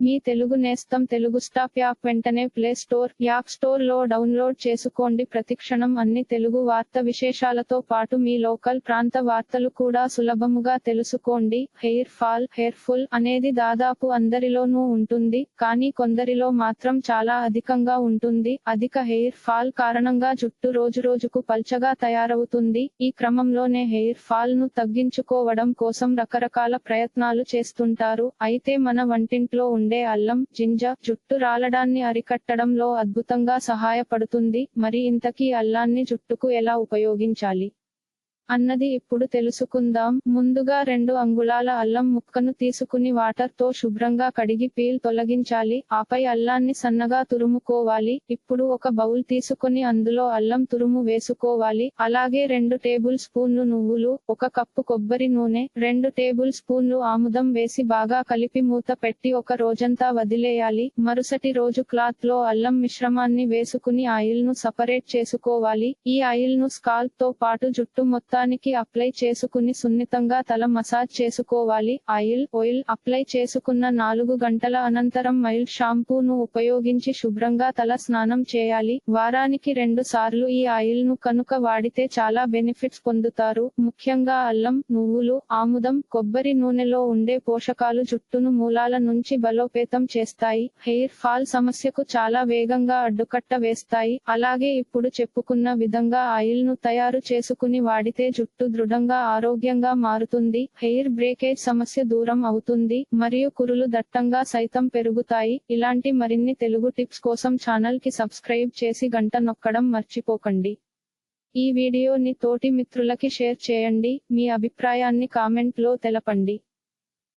మీ తెలుగు నేస్తం Telugu stop app వెంటనే play store app స్టోర్లో డౌన్లోడ్ చేసుకోండి. ప్రతిక్షణం అన్ని తెలుగు వార్త విశేషాలతో పాటు మీ లోకల్ ప్రాంత వార్తలు కూడా సులభముగా తెలుసుకోండి. హెయిర్ ఫాల్ హెయిర్ ఫుల్ అనేది దాదాపు అందరిలోనూ ఉంటుంది కానీ కొందరిలో మాత్రం చాలా అధికంగా ఉంటుంది. అధిక హెయిర్ ఫాల్ కారణంగా జుట్టు రోజు రోజుకు పల్చగా తయారవుతుంది. ఈ క్రమంలోనే హెయిర్ ఫాల్ను తగ్గించుకోవడం కోసం రకరకాల ప్రయత్నాలు చేస్తుంటారు. అయితే మన వంటింట్లో ఉండే అల్లం జింజ జుట్టు రాలడాన్ని అరికట్టడంలో అద్భుతంగా సహాయపడుతుంది. మరి ఇంతకీ అల్లాన్ని జుట్టుకు ఎలా ఉపయోగించాలి? అన్నది ఇప్పుడు తెలుసుకుందాం. ముందుగా రెండు అంగుళాల అల్లం ముక్కను తీసుకుని వాటర్తో శుభ్రంగా కడిగి పీల్ తొలగించాలి. ఆపై అల్లాన్ని సన్నగా తురుముకోవాలి. ఇప్పుడు ఒక బౌల్ తీసుకుని అందులో అల్లం తురుము వేసుకోవాలి. అలాగే రెండు టేబుల్ స్పూన్లు నువ్వులు ఒక కప్పు కొబ్బరి నూనె రెండు టేబుల్ స్పూన్లు ఆముదం వేసి బాగా కలిపి మూత పెట్టి ఒక రోజంతా వదిలేయాలి. మరుసటి రోజు క్లాత్లో అల్లం మిశ్రమాన్ని వేసుకుని ఆయిల్ను సపరేట్ చేసుకోవాలి. ఈ ఆయిల్ను స్కాల్ప్తో పాటు జుట్టు మొత్తం మొత్తానికి అప్లై చేసుకుని సున్నితంగా తల మసాజ్ చేసుకోవాలి. ఆయిల్ ఆయిల్ అప్లై చేసుకున్న నాలుగు గంటల అనంతరం మైల్డ్ షాంపూను ఉపయోగించి శుభ్రంగా తల స్నానం చేయాలి. వారానికి రెండు సార్లు ఈ ఆయిల్ను కనుక వాడితే చాలా బెనిఫిట్స్ పొందుతారు. ముఖ్యంగా అల్లం నువ్వులు ఆముదం కొబ్బరి నూనెలో ఉండే పోషకాలు జుట్టును మూలాల నుంచి బలోపేతం చేస్తాయి. హెయిర్ ఫాల్ సమస్యకు చాలా వేగంగా అడ్డుకట్ట వేస్తాయి. అలాగే ఇప్పుడు చెప్పుకున్న విధంగా ఆయిల్ను తయారు చేసుకుని వాడితే జుట్టు దృఢంగా ఆరోగ్యంగా మారుతుంది. హెయిర్ బ్రేకేజ్ సమస్య దూరం అవుతుంది. మరియు కురులు దట్టంగా సైతం పెరుగుతాయి. ఇలాంటి మరిన్ని తెలుగు టిప్స్ కోసం ఛానల్కి సబ్స్క్రైబ్ చేసి గంట నొక్కడం మర్చిపోకండి. ఈ వీడియోని తోటి మిత్రులకి షేర్ చేయండి. మీ అభిప్రాయాన్ని కామెంట్లో తెలపండి.